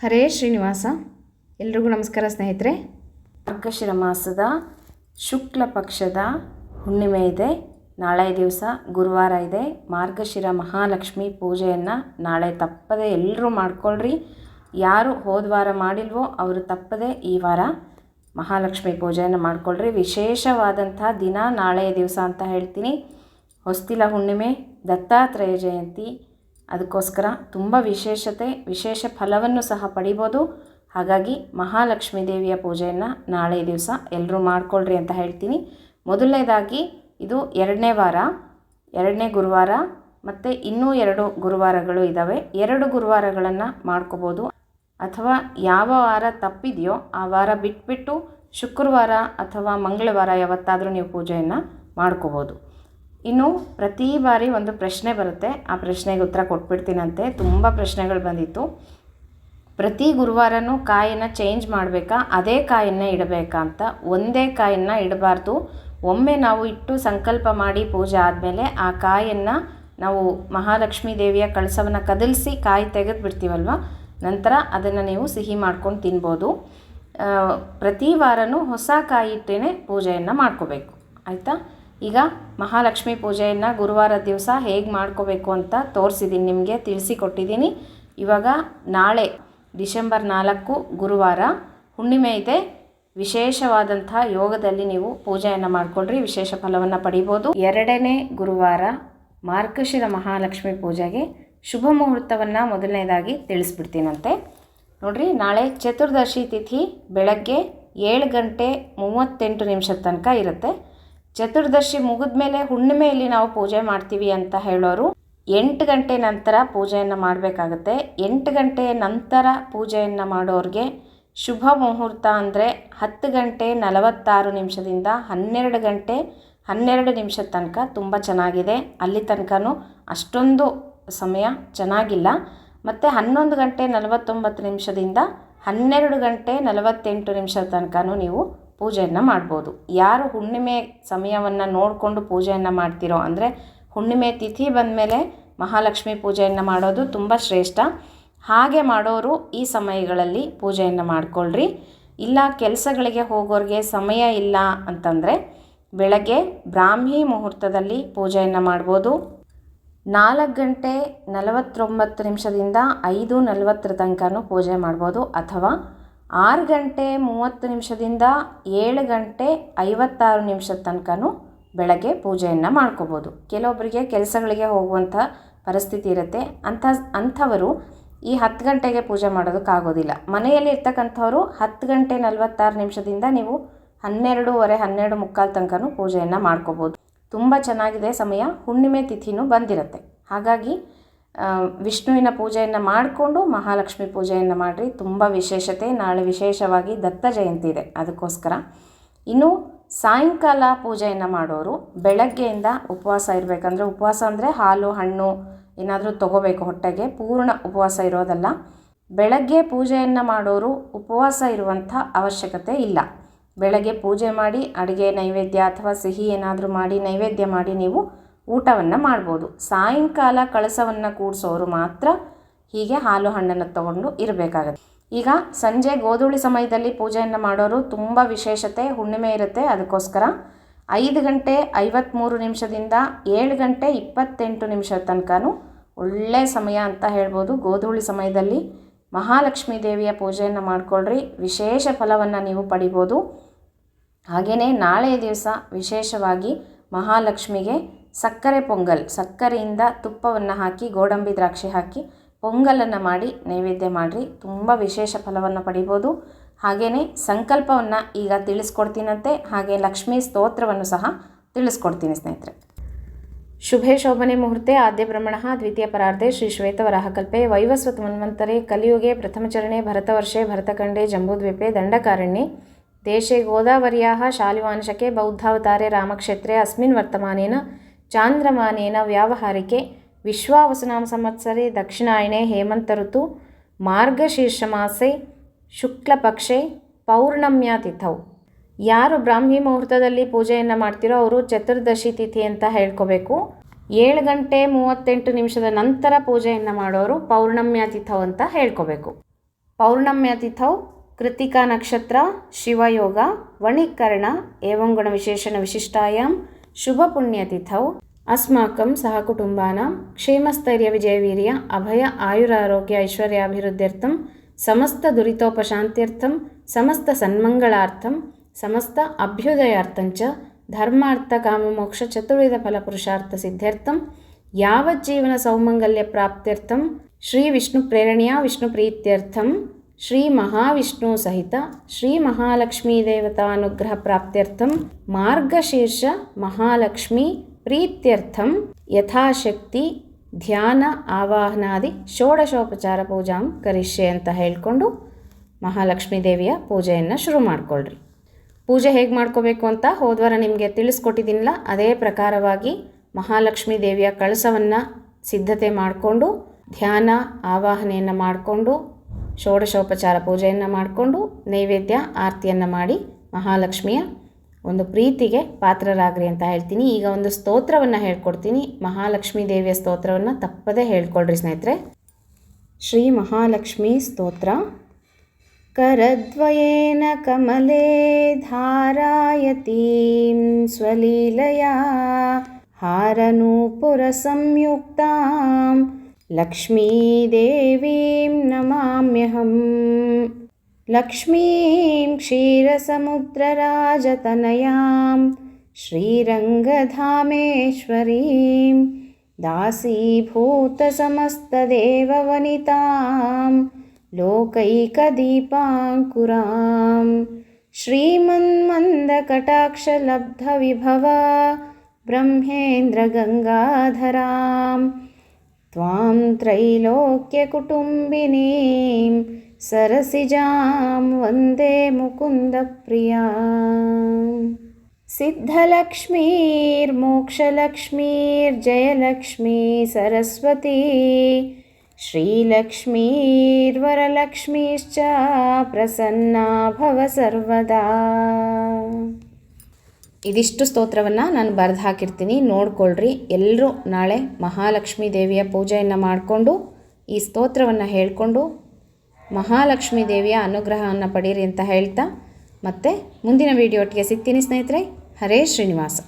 ಹರೇ ಶ್ರೀನಿವಾಸ. ಎಲ್ರಿಗೂ ನಮಸ್ಕಾರ ಸ್ನೇಹಿತರೆ. ಮಾರ್ಗಶಿರ ಮಾಸದ ಶುಕ್ಲ ಪಕ್ಷದ ಹುಣ್ಣಿಮೆ ಇದೆ. ನಾಳೆ ದಿವಸ ಗುರುವಾರ ಇದೆ. ಮಾರ್ಗಶಿರ ಮಹಾಲಕ್ಷ್ಮಿ ಪೂಜೆಯನ್ನು ನಾಳೆ ತಪ್ಪದೆ ಎಲ್ಲರೂ ಮಾಡ್ಕೊಳ್ರಿ. ಯಾರು ಹೋದ ವಾರ ಮಾಡಿಲ್ವೋ ಅವರು ತಪ್ಪದೆ ಈ ವಾರ ಮಹಾಲಕ್ಷ್ಮಿ ಪೂಜೆಯನ್ನು ಮಾಡ್ಕೊಳ್ರಿ. ವಿಶೇಷವಾದಂಥ ದಿನ ನಾಳೆಯ ದಿವಸ ಅಂತ ಹೇಳ್ತೀನಿ. ಹೊಸ್ತಿಲ ಹುಣ್ಣಿಮೆ, ದತ್ತಾತ್ರೇಯ ಜಯಂತಿ ಅದಕ್ಕೋಸ್ಕರ ತುಂಬ ವಿಶೇಷತೆ, ವಿಶೇಷ ಫಲವನ್ನು ಸಹ ಪಡಿಬೋದು. ಹಾಗಾಗಿ ಮಹಾಲಕ್ಷ್ಮೀ ದೇವಿಯ ಪೂಜೆಯನ್ನು ನಾಳೆ ದಿವಸ ಎಲ್ಲರೂ ಮಾಡ್ಕೊಳ್ರಿ ಅಂತ ಹೇಳ್ತೀನಿ. ಮೊದಲನೇದಾಗಿ ಇದು ಎರಡನೇ ವಾರ, ಎರಡನೇ ಗುರುವಾರ ಮತ್ತು ಇನ್ನೂ ಎರಡು ಗುರುವಾರಗಳು ಇದ್ದಾವೆ ಎರಡು ಗುರುವಾರಗಳನ್ನು ಮಾಡ್ಕೋಬೋದು. ಅಥವಾ ಯಾವ ವಾರ ತಪ್ಪಿದೆಯೋ ಆ ವಾರ ಬಿಟ್ಬಿಟ್ಟು ಶುಕ್ರವಾರ ಅಥವಾ ಮಂಗಳವಾರ ಯಾವತ್ತಾದರೂ ನೀವು ಪೂಜೆಯನ್ನು ಮಾಡ್ಕೋಬೋದು. ಇನ್ನು ಪ್ರತಿ ಬಾರಿ ಒಂದು ಪ್ರಶ್ನೆ ಬರುತ್ತೆ. ಆ ಪ್ರಶ್ನೆಗೆ ಉತ್ತರ ಕೊಟ್ಬಿಡ್ತೀನಂತೆ. ತುಂಬ ಪ್ರಶ್ನೆಗಳು ಬಂದಿತ್ತು. ಪ್ರತಿ ಗುರುವಾರನೂ ಕಾಯನ್ನು ಚೇಂಜ್ ಮಾಡಬೇಕಾ? ಅದೇ ಕಾಯನ್ನೇ ಇಡಬೇಕಾ ಅಂತ ಒಂದೇ ಕಾಯನ್ನು ಇಡಬಾರ್ದು. ಒಮ್ಮೆ ನಾವು ಇಟ್ಟು ಸಂಕಲ್ಪ ಮಾಡಿ ಪೂಜೆ ಆದಮೇಲೆ ಆ ಕಾಯನ್ನು ನಾವು ಮಹಾಲಕ್ಷ್ಮೀ ದೇವಿಯ ಕಳಸವನ್ನು ಕದಲಿಸಿ ಕಾಯಿ ತೆಗೆದು ಬಿಡ್ತೀವಲ್ವ? ನಂತರ ಅದನ್ನು ನೀವು ಸಿಹಿ ಮಾಡ್ಕೊಂಡು ತಿನ್ಬೋದು. ಪ್ರತಿ ವಾರನೂ ಹೊಸ ಕಾಯಿ ಇಟ್ಟೇ ಪೂಜೆಯನ್ನು ಮಾಡ್ಕೋಬೇಕು. ಆಯಿತಾ? ಈಗ ಮಹಾಲಕ್ಷ್ಮಿ ಪೂಜೆಯನ್ನು ಗುರುವಾರ ದಿವಸ ಹೇಗೆ ಮಾಡ್ಕೋಬೇಕು ಅಂತ ತೋರಿಸಿದ್ದೀನಿ ನಿಮಗೆ ತಿಳಿಸಿಕೊಟ್ಟಿದ್ದೀನಿ ಇವಾಗ ನಾಳೆ, ಡಿಸೆಂಬರ್ ನಾಲ್ಕು, ಗುರುವಾರ ಹುಣ್ಣಿಮೆ ಇದೆ. ವಿಶೇಷವಾದಂಥ ಯೋಗದಲ್ಲಿ ನೀವು ಪೂಜೆಯನ್ನು ಮಾಡಿಕೊಳ್ರಿ, ವಿಶೇಷ ಫಲವನ್ನು ಪಡಿಬೋದು. ಎರಡನೇ ಗುರುವಾರ ಮಾರ್ಗಶಿರ ಮಹಾಲಕ್ಷ್ಮಿ ಪೂಜೆಗೆ ಶುಭ ಮುಹೂರ್ತವನ್ನು ಮೊದಲನೇದಾಗಿ ತಿಳಿಸ್ಬಿಡ್ತೀನಂತೆ. ನೋಡ್ರಿ, ನಾಳೆ ಚತುರ್ದಶಿ ತಿಥಿ ಬೆಳಗ್ಗೆ ಏಳು ಗಂಟೆ ಮೂವತ್ತೆಂಟು ನಿಮಿಷದ ತನಕ ಇರುತ್ತೆ. ಚತುರ್ದಶಿ ಮುಗಿದ ಮೇಲೆ ಹುಣ್ಣಿಮೆಯಲ್ಲಿ ನಾವು ಪೂಜೆ ಮಾಡ್ತೀವಿ ಅಂತ ಹೇಳೋರು, ಎಂಟು ಗಂಟೆ ನಂತರ ಪೂಜೆಯನ್ನು ಮಾಡಬೇಕಾಗತ್ತೆ. ಎಂಟು ಗಂಟೆ ನಂತರ ಪೂಜೆಯನ್ನು ಮಾಡೋರಿಗೆ ಶುಭ ಮುಹೂರ್ತ ಅಂದರೆ ಹತ್ತು ಗಂಟೆ ನಲವತ್ತಾರು ನಿಮಿಷದಿಂದ ಹನ್ನೆರಡು ಗಂಟೆ ಹನ್ನೆರಡು ನಿಮಿಷದ ತನಕ ತುಂಬ ಚೆನ್ನಾಗಿದೆ. ಅಲ್ಲಿ ತನಕನೂ ಅಷ್ಟೊಂದು ಸಮಯ ಚೆನ್ನಾಗಿಲ್ಲ. ಮತ್ತು ಹನ್ನೊಂದು ಗಂಟೆ ನಲವತ್ತೊಂಬತ್ತು ನಿಮಿಷದಿಂದ ಹನ್ನೆರಡು ಗಂಟೆ ನಲವತ್ತೆಂಟು ನಿಮಿಷದ ತನಕನೂ ನೀವು ಪೂಜೆಯನ್ನು ಮಾಡ್ಬೋದು. ಯಾರು ಹುಣ್ಣಿಮೆ ಸಮಯವನ್ನು ನೋಡಿಕೊಂಡು ಪೂಜೆಯನ್ನು ಮಾಡ್ತಿರೋ, ಅಂದರೆ ಹುಣ್ಣಿಮೆ ತಿಥಿ ಬಂದಮೇಲೆ ಮಹಾಲಕ್ಷ್ಮಿ ಪೂಜೆಯನ್ನು ಮಾಡೋದು ತುಂಬ ಶ್ರೇಷ್ಠ. ಹಾಗೆ ಮಾಡೋರು ಈ ಸಮಯಗಳಲ್ಲಿ ಪೂಜೆಯನ್ನು ಮಾಡಿಕೊಳ್ಳ್ರಿ ಇಲ್ಲ ಕೆಲಸಗಳಿಗೆ ಹೋಗೋರಿಗೆ ಸಮಯ ಇಲ್ಲ ಅಂತಂದರೆ ಬೆಳಗ್ಗೆ ಬ್ರಾಹ್ಮಿ ಮುಹೂರ್ತದಲ್ಲಿ ಪೂಜೆಯನ್ನು ಮಾಡ್ಬೋದು. ನಾಲ್ಕು ಗಂಟೆ ನಲವತ್ತೊಂಬತ್ತು ನಿಮಿಷದಿಂದ ಐದು ನಲವತ್ತರ ತನಕನೂ ಪೂಜೆ ಮಾಡ್ಬೋದು. ಅಥವಾ ಆರು ಗಂಟೆ ಮೂವತ್ತು ನಿಮಿಷದಿಂದ ಏಳು ಗಂಟೆ ಐವತ್ತಾರು ನಿಮಿಷದ ತನಕನೂ ಬೆಳಗ್ಗೆ ಪೂಜೆಯನ್ನು ಮಾಡ್ಕೋಬೋದು. ಕೆಲವೊಬ್ಬರಿಗೆ ಕೆಲಸಗಳಿಗೆ ಹೋಗುವಂಥ ಪರಿಸ್ಥಿತಿ ಇರುತ್ತೆ. ಅಂಥ, ಅಂಥವರು ಈ ಹತ್ತು ಗಂಟೆಗೆ ಪೂಜೆ ಮಾಡೋದಕ್ಕಾಗೋದಿಲ್ಲ ಮನೆಯಲ್ಲಿ ಇರ್ತಕ್ಕಂಥವ್ರು ಹತ್ತು ಗಂಟೆ ನಲವತ್ತಾರು ನಿಮಿಷದಿಂದ ನೀವು ಹನ್ನೆರಡೂವರೆ, ಹನ್ನೆರಡು ಮುಕ್ಕಾಲು ತನಕನೂ ಪೂಜೆಯನ್ನು ಮಾಡ್ಕೋಬೋದು. ತುಂಬ ಚೆನ್ನಾಗಿದೆ ಸಮಯ, ಹುಣ್ಣಿಮೆ ತಿಥಿನೂ ಬಂದಿರುತ್ತೆ. ಹಾಗಾಗಿ ವಿಷ್ಣುವಿನ ಪೂಜೆಯನ್ನು ಮಾಡಿಕೊಂಡು ಮಹಾಲಕ್ಷ್ಮಿ ಪೂಜೆಯನ್ನು ಮಾಡಿರಿ. ತುಂಬ ವಿಶೇಷತೆ. ನಾಳೆ ವಿಶೇಷವಾಗಿ ದತ್ತ ಜಯಂತಿ ಇದೆ. ಅದಕ್ಕೋಸ್ಕರ ಇನ್ನು ಸಾಯಂಕಾಲ ಪೂಜೆಯನ್ನು ಮಾಡೋರು ಬೆಳಗ್ಗೆಯಿಂದ ಉಪವಾಸ ಇರಬೇಕಂದ್ರೆ, ಉಪವಾಸ ಅಂದರೆ ಹಾಲು, ಹಣ್ಣು ಏನಾದರೂ ತಗೋಬೇಕು ಹೊಟ್ಟೆಗೆ. ಪೂರ್ಣ ಉಪವಾಸ ಇರೋದಲ್ಲ. ಬೆಳಗ್ಗೆ ಪೂಜೆಯನ್ನು ಮಾಡೋರು ಉಪವಾಸ ಇರುವಂಥ ಅವಶ್ಯಕತೆ ಇಲ್ಲ. ಬೆಳಗ್ಗೆ ಪೂಜೆ ಮಾಡಿ, ಅಡುಗೆ ನೈವೇದ್ಯ ಅಥವಾ ಸಿಹಿ ಏನಾದರೂ ಮಾಡಿ, ನೈವೇದ್ಯ ಮಾಡಿ ನೀವು ಊಟವನ್ನು ಮಾಡ್ಬೋದು. ಸಾಯಂಕಾಲ ಕಳಸವನ್ನು ಕೂಡಿಸೋರು ಮಾತ್ರ ಹೀಗೆ ಹಾಲು ಹಣ್ಣನ್ನು ತಗೊಂಡು ಇರಬೇಕಾಗುತ್ತೆ. ಈಗ ಸಂಜೆ ಗೋಧೂಳಿ ಸಮಯದಲ್ಲಿ ಪೂಜೆಯನ್ನು ಮಾಡೋರು ತುಂಬ ವಿಶೇಷತೆ, ಹುಣ್ಣಿಮೆ ಇರುತ್ತೆ. ಅದಕ್ಕೋಸ್ಕರ ಐದು ಗಂಟೆ ಐವತ್ತ್ಮೂರು ನಿಮಿಷದಿಂದ ಏಳು ಗಂಟೆ ಇಪ್ಪತ್ತೆಂಟು ನಿಮಿಷದ ತನಕನೂ ಒಳ್ಳೆಯ ಸಮಯ ಅಂತ ಹೇಳ್ಬೋದು. ಗೋಧೂಳಿ ಸಮಯದಲ್ಲಿ ಮಹಾಲಕ್ಷ್ಮೀ ದೇವಿಯ ಪೂಜೆಯನ್ನು ಮಾಡಿಕೊಳ್ಳ್ರಿ ವಿಶೇಷ ಫಲವನ್ನು ನೀವು ಪಡಿಬೋದು. ಹಾಗೆಯೇ ನಾಳೆಯ ದಿವಸ ವಿಶೇಷವಾಗಿ ಮಹಾಲಕ್ಷ್ಮಿಗೆ ಸಕ್ಕರೆ ಪೊಂಗಲ್, ಸಕ್ಕರೆಯಿಂದ ತುಪ್ಪವನ್ನು ಹಾಕಿ, ಗೋಡಂಬಿ ದ್ರಾಕ್ಷಿ ಹಾಕಿ, ಪೊಂಗಲನ್ನು ಮಾಡಿ ನೈವೇದ್ಯ ಮಾಡಿರಿ. ತುಂಬ ವಿಶೇಷ ಫಲವನ್ನು ಪಡಿಬೋದು. ಹಾಗೆಯೇ ಸಂಕಲ್ಪವನ್ನು ಈಗ ತಿಳಿಸ್ಕೊಡ್ತೀನಂತೆ, ಹಾಗೆ ಲಕ್ಷ್ಮೀ ಸ್ತೋತ್ರವನ್ನು ಸಹ ತಿಳಿಸ್ಕೊಡ್ತೀನಿ ಸ್ನೇಹಿತರೆ. ಶುಭೇ ಶೋಭನೆ ಮುಹೂರ್ತೆ, ಆದ್ಯ ಬ್ರಹ್ಮಣ ದ್ವಿತೀಯ ಪರಾರ್ಧೆ, ಶ್ರೀ ಶ್ವೇತವರಾಹಕಲ್ಪೆ ವೈವಸ್ವತ್ ಮನ್ವಂತರೆ, ಕಲಿಯುಗೆ ಪ್ರಥಮಚರಣೆ ಭರತವರ್ಷೆ ಭರತಖಂಡೆ ಜಂಬೂದ್ವೀಪೆ, ದಂಡಕಾರಣ್ಯೆ, ದೇಶೆ ಗೋದಾವರ್ಯಾಹ ಶಾಲಿವಾಂಶಕೆ ಬೌದ್ಧಾವತಾರೆ, ರಾಮಕ್ಷೇತ್ರೆ, ಅಸ್ಮಿನ್ ವರ್ತಮಾನೇನ ಚಾಂದ್ರಮಾನೇನ ವ್ಯಾವಹಾರಿಕೆ ವಿಶ್ವಾವಸುನಾಮ ಸಂವತ್ಸರೆ ದಕ್ಷಿಣಾಯಣೆ ಹೇಮಂತ ಋತು ಮಾರ್ಗಶೀರ್ಷಮಾಸೆ ಶುಕ್ಲಪಕ್ಷೆ ಪೌರ್ಣಮ್ಯ ತಿಥೌ. ಯಾರು ಬ್ರಾಹ್ಮಿ ಮುಹೂರ್ತದಲ್ಲಿ ಪೂಜೆಯನ್ನು ಮಾಡ್ತಿರೋ ಅವರು ಚತುರ್ದಶಿ ತಿಥಿ ಅಂತ ಹೇಳ್ಕೋಬೇಕು. ಏಳು ಗಂಟೆ ಮೂವತ್ತೆಂಟು ನಿಮಿಷದ ನಂತರ ಪೂಜೆಯನ್ನು ಮಾಡೋರು ಪೌರ್ಣಮ್ಯ ತಿಥೌ ಅಂತ ಹೇಳ್ಕೋಬೇಕು. ಪೌರ್ಣಮ್ಯತಿಥೌ ಕೃತಿಕಾ ನಕ್ಷತ್ರ, ಶಿವಯೋಗ, ವಣಿಕರ್ಣ ಏವಂಗುಣ ವಿಶೇಷಣ ಗುಣವಿಶೇಷಣವಿಶಿಷ್ಟಾಯಾಂ शुभपुण्यतिथौ अस्माकं सहकुटुम्बानां क्षेमस्थैर्यविजयवीर्य अभय आयुरारोग्य ऐश्वर्याभिवृद्ध्यर्थं समस्तदुरितोपशान्त्यर्थं समस्तसन्मङ्गलार्थं समस्त अभ्युदयार्थं च धर्मार्थकाममोक्षचतुर्विधफलपुरुषार्थसिद्ध्यर्थं यावज्जीवनसौमङ्गल्यप्राप्त्यर्थं श्रीविष्णुप्रेरणया विष्णुप्रीत्यर्थं ಶ್ರೀ ಮಹಾವಿಷ್ಣು ಸಹಿತ ಶ್ರೀ ಮಹಾಲಕ್ಷ್ಮೀ ದೇವತಾನುಗ್ರಹ ಪ್ರಾಪ್ತ್ಯರ್ಥಂ ಮಾರ್ಗಶೀರ್ಷ ಮಹಾಲಕ್ಷ್ಮಿ ಪ್ರೀತ್ಯರ್ಥಂ ಯಥಾಶಕ್ತಿ ಧ್ಯಾನ ಆವಾಹನಾದಿ ಷೋಡಶೋಪಚಾರ ಪೂಜಾಂ ಕರಿಷ್ಯೆ ಅಂತ ಹೇಳಿಕೊಂಡು ಮಹಾಲಕ್ಷ್ಮೀ ದೇವಿಯ ಪೂಜೆಯನ್ನು ಶುರು ಮಾಡಿಕೊಳ್ಳ್ರಿ ಪೂಜೆ ಹೇಗೆ ಮಾಡ್ಕೋಬೇಕು ಅಂತ ಹೋದ್ವಾರ ನಿಮಗೆ ತಿಳಿಸ್ಕೊಟ್ಟಿದ್ದೀನಲ್ಲ, ಅದೇ ಪ್ರಕಾರವಾಗಿ ಮಹಾಲಕ್ಷ್ಮೀ ದೇವಿಯ ಕಳಸವನ್ನು ಸಿದ್ಧತೆ ಮಾಡಿಕೊಂಡು, ಧ್ಯಾನ ಆವಾಹನೆಯನ್ನು ಮಾಡಿಕೊಂಡು ಷೋಡಶೋಪಚಾರ ಪೂಜೆಯನ್ನು ಮಾಡಿಕೊಂಡು ನೈವೇದ್ಯ ಆರತಿಯನ್ನು ಮಾಡಿ ಮಹಾಲಕ್ಷ್ಮಿಯ ಒಂದು ಪ್ರೀತಿಗೆ ಪಾತ್ರರಾಗ್ರಿ ಅಂತ ಹೇಳ್ತೀನಿ ಈಗ ಒಂದು ಸ್ತೋತ್ರವನ್ನು ಹೇಳ್ಕೊಡ್ತೀನಿ ಮಹಾಲಕ್ಷ್ಮೀ ದೇವಿಯ ಸ್ತೋತ್ರವನ್ನು ತಪ್ಪದೇ ಹೇಳ್ಕೊಳ್ರಿ ಸ್ನೇಹಿತರೆ ಶ್ರೀ ಮಹಾಲಕ್ಷ್ಮೀ ಸ್ತೋತ್ರ करद्वयेन कमले धारायतीं स्वलीलया हारनूपुरसंयुक्तां लक्ष्मीदेवीं नमाम्यहम्। लक्ष्मीं क्षीरसमुद्रराजतनयां श्रीरङ्गधामेश्वरीं दासीभूतसमस्तदेववनितां लोकैकदीपाङ्कुरां श्रीमन्मन्दकटाक्षलब्धविभवा ब्रह्मेन्द्रगङ्गाधरां त्वां त्रैलोक्यकुटुम्बिनीं सरसिजां वन्दे मुकुन्दप्रिया। सिद्धलक्ष्मीर्मोक्षलक्ष्मीर्जयलक्ष्मी सरस्वती श्रीलक्ष्मीर्वरलक्ष्मीश्च प्रसन्ना भव सर्वदा। ಇದಿಷ್ಟು ಸ್ತೋತ್ರವನ್ನು ನಾನು ಬರೆದು ಹಾಕಿರ್ತೀನಿ. ನೋಡ್ಕೊಳ್ರಿ. ಎಲ್ಲರೂ ನಾಳೆ ಮಹಾಲಕ್ಷ್ಮೀ ದೇವಿಯ ಪೂಜೆಯನ್ನು ಮಾಡಿಕೊಂಡು ಈ ಸ್ತೋತ್ರವನ್ನು ಹೇಳಿಕೊಂಡು ಮಹಾಲಕ್ಷ್ಮೀ ದೇವಿಯ ಅನುಗ್ರಹವನ್ನು ಪಡೀರಿ ಅಂತ ಹೇಳ್ತಾ ಮತ್ತೆ ಮುಂದಿನ ವಿಡಿಯೋ ಸಿಗ್ತೀನಿ ಸ್ನೇಹಿತರೆ. ಹರೇ ಶ್ರೀನಿವಾಸ.